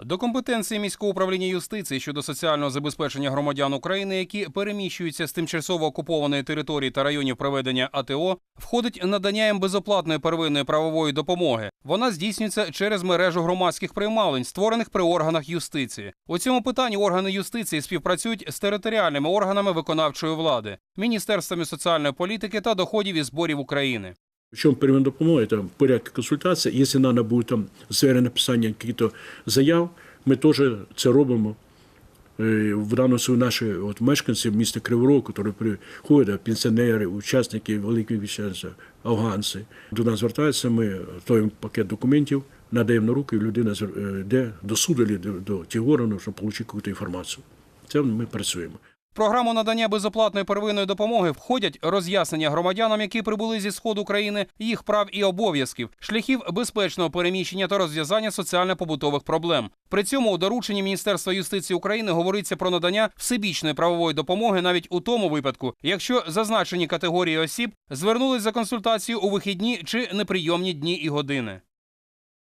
До компетенції міського управління юстиції щодо соціального забезпечення громадян України, які переміщуються з тимчасово окупованої території та районів проведення АТО, входить надання їм безоплатної первинної правової допомоги. Вона здійснюється через мережу громадських приймалень, створених при органах юстиції. У цьому питанні органи юстиції співпрацюють з територіальними органами виконавчої влади, міністерствами соціальної політики та доходів і зборів України. Причем первинная допомога – это порядок консультації. Якщо треба буде там в сфері написання якихось заяв, ми теж це робимо. Е, В даному наші от мешканці міста Криворог, які приходять, пенсіонери, учасники великих вічерців, афганці, до нас звертаються, ми готуємо пакет документів, надаємо на руки, і людина йде до суду, до, до тих органів, щоб отримати якусь інформацію. Це ми працюємо. Програму надання безоплатної первинної допомоги входять роз'яснення громадянам, які прибули зі сходу країни, їх прав і обов'язків, шляхів безпечного переміщення та розв'язання соціально-побутових проблем. При цьому у дорученні Міністерства юстиції України говориться про надання всебічної правової допомоги навіть у тому випадку, якщо зазначені категорії осіб звернулись за консультацією у вихідні чи неприйомні дні і години.